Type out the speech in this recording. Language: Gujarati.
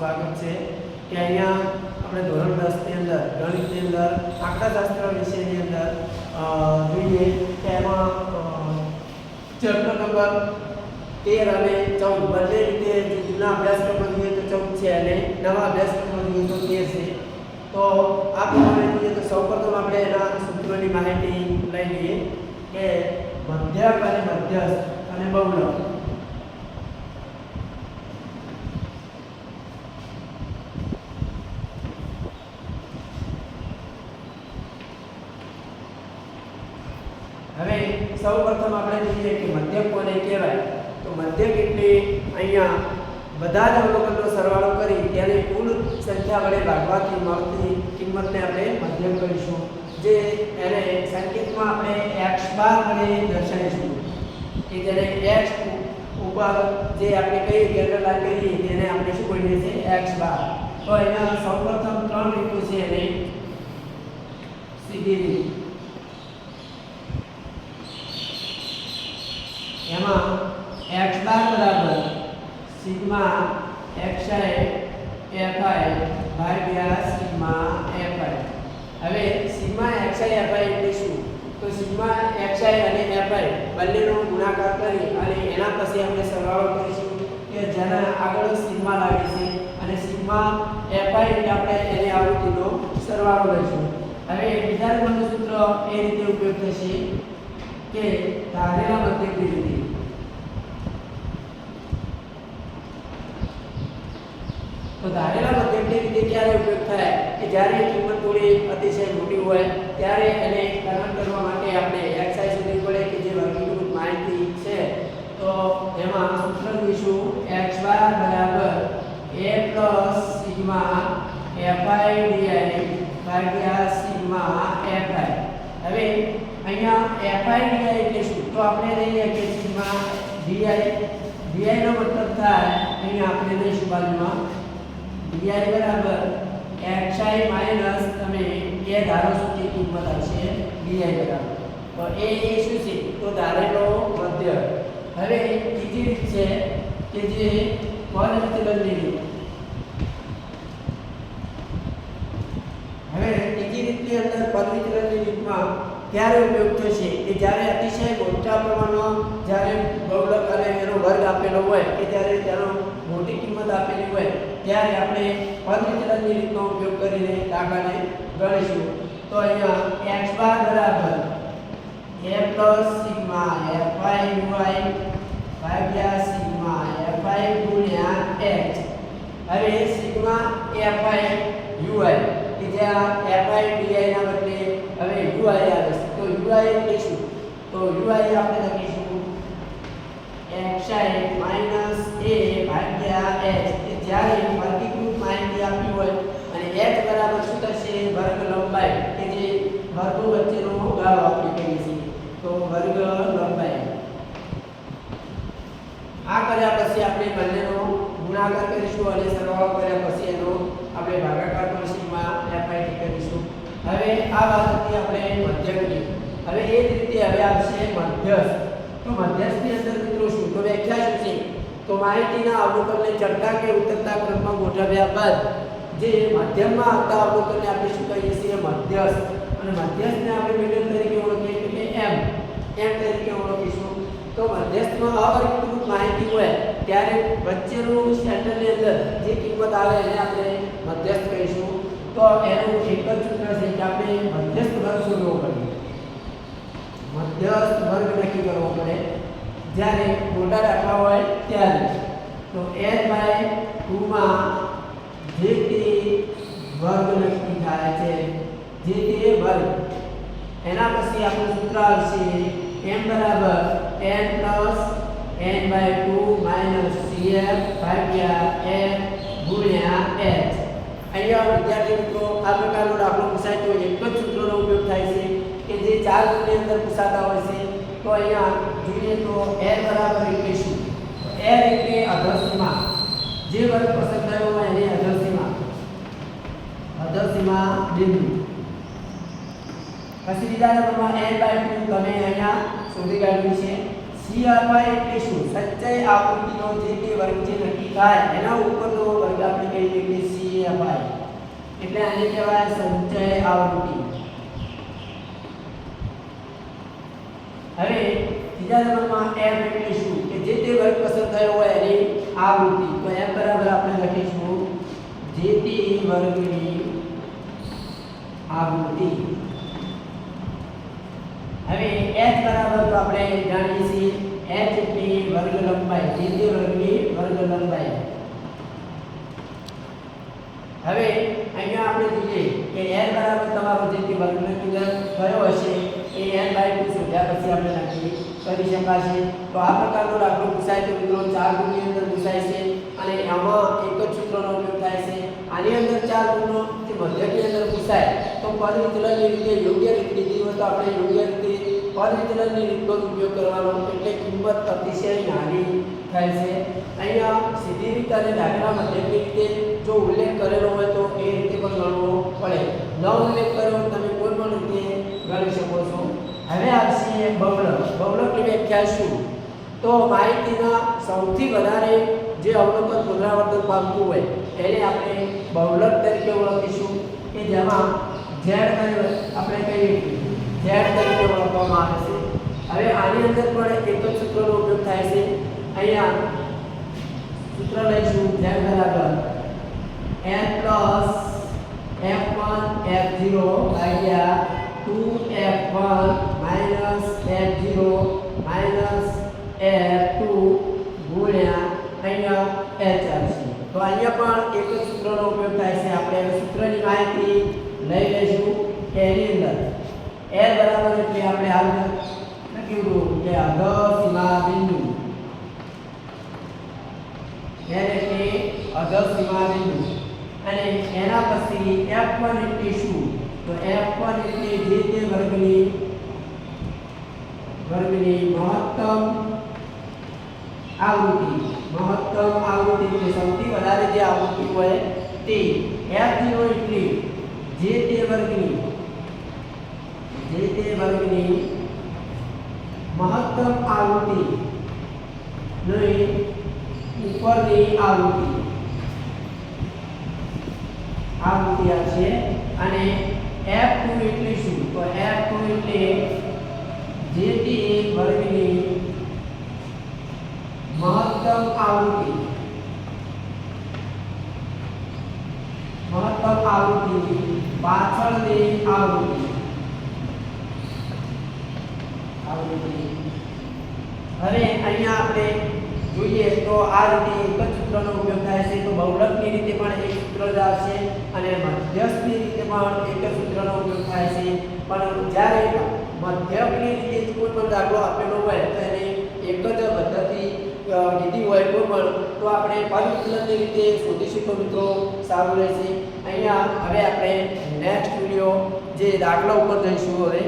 સ્વાગત છે કે અહીંયા આપણે ધોરણ દસની અંદર, ગણિતની અંદર આંકડાશાસ્ત્ર વિષયની અંદર જોઈએ કે એમાં ચેપ્ટર નંબર તેર અને ચૌદ બંને રીતે જૂના અભ્યાસક્રમમાં જોઈએ તો ચૌદ છે અને નવા અભ્યાસક્રમમાં જોઈએ તો તેર છે. તો આ પ્રમાણે જોઈએ તો સૌપ્રથમ આપણે એના સૂત્રોની માહિતી લઈ લઈએ કે મધ્યક અને મધ્યસ્થ અને બહુલક. હવે સૌપ્રથમ આપણે જોઈએ કે મધ્યક કોને કહેવાય? તો મધ્યક એટલે અહીંયા બધા જ અવલોકનનો સરવાળો કરી ત્યારે કુલ સંખ્યા વડે ભાગવાથી મળતી કિંમતને આપણે મધ્યક કરીશું. જે એને સંકેતમાં આપણે એક્સ બાર વડે દર્શાવીશું. કે જેને એક્સ ઉપર જે આપણે કેન્દ્ર લાઈન કહીએ, તેને આપણે શું કહીએ છીએ? X bar. તો એના સૌપ્રથમ ત્રણ રીતો છે એને સીધી રીત એમાં x બાર બરાબર સિગ્મા xi fi ભાગ્યા સિગ્મા fi હવે સિગ્મા xi fi એટલે શું? તો સિગ્મા xi અને fi બંનેનો ગુણાકાર કરી અને એના પછી આપણે સરવાળો કરીશું કે જેના આગળ સિગ્મા લાગે છે અને સિગ્મા fi એટલે આપણે એને આવૃત્તિનો સરવાળો લઈશું. હવે બીજા નંબરનું સૂત્ર એ રીતે ઉપયોગ થશે કે ધારેલા મધ્યક રીતે તો ધારેલા મધ્યકની રીતે ક્યારે ઉપયોગ થાય કે જ્યારે કિંમત થોડી અતિશય મોટી હોય, ત્યારે એને ગણન કરવા માટે આપણે એક્સાઇઝ શોધવી પડે કે જે વર્ગીકૃત માહિતી છે. તો એમાં સૂત્ર જોઈશું, એક્સ બાર બરાબર A plus sigma FI DI ભાગ્યા સિગ્મા એફઆઈ. હવે અહીંયા એફઆઈ ડીઆઈ એટલે શું? તો આપણે લઈએ કે સિગ્મા ડીઆઈ. ડીઆઈનો મતલબ થાય, અહીંયા આપણે લઈશું બાજુમાં di બરાબર xi માઇનસ તમે એ ધારો કે કિંમત આવશે di બરાબર. તો એ એ શું છે તો ધારેલો મધ્ય. હવે બીજી રીત છે કે જે વિચલનની રીત. હવે ત્રીજી રીતની અંદર પદ રીતમાં ક્યારે ઉપયોગ થશે? કે જ્યારે અતિશય મોટા પ્રમાણમાં જ્યારે બહુલક અને એનો વર્ગ આપેલો હોય, કે જ્યારે તેનો મોટી કિંમત આપેલી હોય ત્યારે આપણે પદવિચલનની રીતનો ઉપયોગ કરીને દાખલાને ગણીશું. તો અહીંયા x બાર બરાબર. a plus sigma fi uy ભાગ્યા સિગ્મા fi ગુણ્યા h હવે સિગ્મા fi uy કે જ્યાં fi di ના બદલે હવે ui આવે છે. તો ui એટલે શું તો ui આપણે લખીશું. xi a ભાગ્યા h જ્યારે વર્ગીકૃત માહિતી આપી હોય અને h બરાબર શું થશે? વર્ગ લંબાઈ કે જે વર્ગો વચ્ચેનો ગાળો આપણે કહીએ છીએ. તો વર્ગ લંબાઈ. આ કર્યા પછી આપણે બંનેનો ગુણાકાર કરીશું અને સરવાળો કર્યા પછી એનો આપણે ભાગાકાર કરીશું માં કરીશું. હવે આ વાત હતી આપણે મધ્યકની હવે એ જ રીતે હવે આવશે મધ્યસ્થ. તો મધ્યસ્થની અંદર મિત્રો શું તો વ્યાખ્યા શું છે? તો માહિતીના અવલોકનને ચડતા કે ઉતરતા ક્રમમાં ગોઠવ્યા બાદ જે મધ્યમમાં આવતા અવલોકનને આપણે શું કહીએ છીએ? મધ્યસ્થ. અને મધ્યસ્થને આપણે મીડિયમ તરીકે ઓળખીએ એટલે એમ એમ તરીકે ઓળખીશું. તો મધ્યસ્થમાં અવર્ગીકૃત માહિતી હોય, ત્યારે વચ્ચેનું સેન્ટરની અંદર જે કિંમત આવે એને આપણે મધ્યસ્થ કહીશું. તો એનું એક જ સૂત્ર છે કે આપણે મધ્યસ્થ વર્ગ શોધવો પડે મધ્યસ્થ વર્ગ નક્કી કરવો. પડે જ્યારે મોટા દાખલા હોય ત્યારે. તો n બાય 2 માં જે તે વર્ગ નક્કી થાય છે, જે તે વર્ગ. એના પછી આપણું સૂત્ર આવશે m બરાબર n plus n by 2 minus cf ભાગ્યા f ગુણ્યા h અહીંયા વિદ્યાર્થી મિત્રો, આ પ્રકારનો દાખલો પૂછાય તો એક જ સૂત્રનો ઉપયોગ થાય છે કે જે ચારની અંદર પૂછાતા હોય છે. તો અહીંયા જોઈએ તો l બરાબર એટલે શું? l એટલે અધરસીમા. જે વર્ગ પસંદ થયો હોય એની અધરસીમા. અધરસીમા બિંદુ. પછી બીજા નંબરમાં n બાય ટુ તમે અહીંયા શોધી કાઢ્યું છે. CRY એટલે શું? સચ્ચાઈ આકૃતિનો જે તે વર્ગ જે નક્કી થાય, એના ઉપરનો વર્ગ આપણે કહી સી એફ આઈ એટલે આને કહેવાય સંચય આવૃત્તિ. હવે ત્રીજા નંબરમાં એફ એટલે શું કે જે તે વર્ગ પસંદ થયો હોય એની આવૃત્તિ. તો એમ બરાબર આપણે લખીશું જે તે વર્ગની આવૃત્તિ. હવે h બરાબર તો આપણે જાણીએ છીએ h એટલે વર્ગ લંબાઈ, જે તે વર્ગની વર્ગ લંબાઈ. હવે અહીંયા આપણે જોઈએ કે n બરાબર તમારો જે તે વર્ગનો કિંમત થયો હશે એ n બાય 2 શોધ્યા પછી આપણે નક્કી કરી શકાશે તો આ પ્રકારનો દાખલો પૂછાય તો મિત્રો ચાર ગુણની અંદર પૂછાય છે અને આમાં એક જ સૂત્રનો ઉપયોગ થાય છે. આની અંદર ચાર ગુણનો જે મધ્યકની અંદર પૂછાય તો પદ વિચલનની રીતે યોગ્ય રીત લીધી હોય તો આપણે યોગ્ય રીતે પદ વિચલનની રીતનો ઉપયોગ કરવાનો એટલે કિંમત અતિશય નાની થાય છે. અહીંયા સીધી રીતે અને દાખલા મધ્યકની રીતે જો ઉલ્લેખ કરેલો હોય તો એ રીતે પણ ગણવો પડે. ન ઉલ્લેખ કર્યો તમે કોઈ પણ રીતે ગણી શકો છો. હવે આવશે બહુલક બહુલકની વ્યાખ્યા શું? તો માહિતીના સૌથી વધારે જે અવલોકન પુનરાવર્તન પામતું હોય, એને આપણે બહુલક તરીકે ઓળખીશું. કે જેમાં ઝેડ આપણે કહીએ ઝેડ તરીકે ઓળખવામાં આવે છે. હવે આની અંદર પણ એક જ સૂત્રનો ઉપયોગ થાય છે. અહીંયા સૂત્ર લઈશું, ઝેડ બરાબર. એન પ્લસ f1 f0 ભાગ્યા 2f1 minus f0 minus f2 ગુણ્યા અહીંયા h આવશે તો અહીંયા પણ એક જ સૂત્રનો ઉપયોગ થાય છે. આપણે હવે સૂત્રની માહિતી લઈ લઈશું કે એની અંદર. L બરાબર એટલે આપણે હાલ લખ્યું કે અધ સીમા બિંદુ. L એટલે અધ સીમા બિંદુ. અને એના પછી f1 એટલે શું? તો f1 એટલે જે તે વર્ગની વર્ગની મહત્તમ આવૃત્તિ મહત્તમ આવૃત્તિ એટલે સૌથી વધારે જે આવૃત્તિ હોય તે f0 એટલે જે તે વર્ગની જે તે વર્ગની મહત્તમ આવૃત્તિ ઉપરની આવૃત્તિ. આવૃત્તિ છે અને f2 એટલે શું? તો f2 એટલે જે તે વર્ગની મહત્તમ આવૃત્તિ. મહત્તમ આવૃત્તિ પાછળની આવૃત્તિ. આવૃત્તિ. હવે અહીંયા આપણે જોઈએ તો આ રીતે એક જ સૂત્રનો ઉપયોગ થાય છે, તો બહુલકની રીતે પણ એક સૂત્ર જ આવશે અને મધ્યસ્થની રીતે પણ એક જ સૂત્રનો ઉપયોગ થાય છે. પણ જ્યારે મધ્યકની રીતે કોઈ પણ દાખલો આપેલો હોય, તો એને એક જ પદ્ધતિ લીધી હોય કોઈ પણ, તો આપણે પદવિચલનની રીતે શોધીશું તો મિત્રો. સારું રહેશે. અહીંયા હવે આપણે નેક્સ્ટ વીડિયો જે દાખલા ઉપર જઈશું હવે.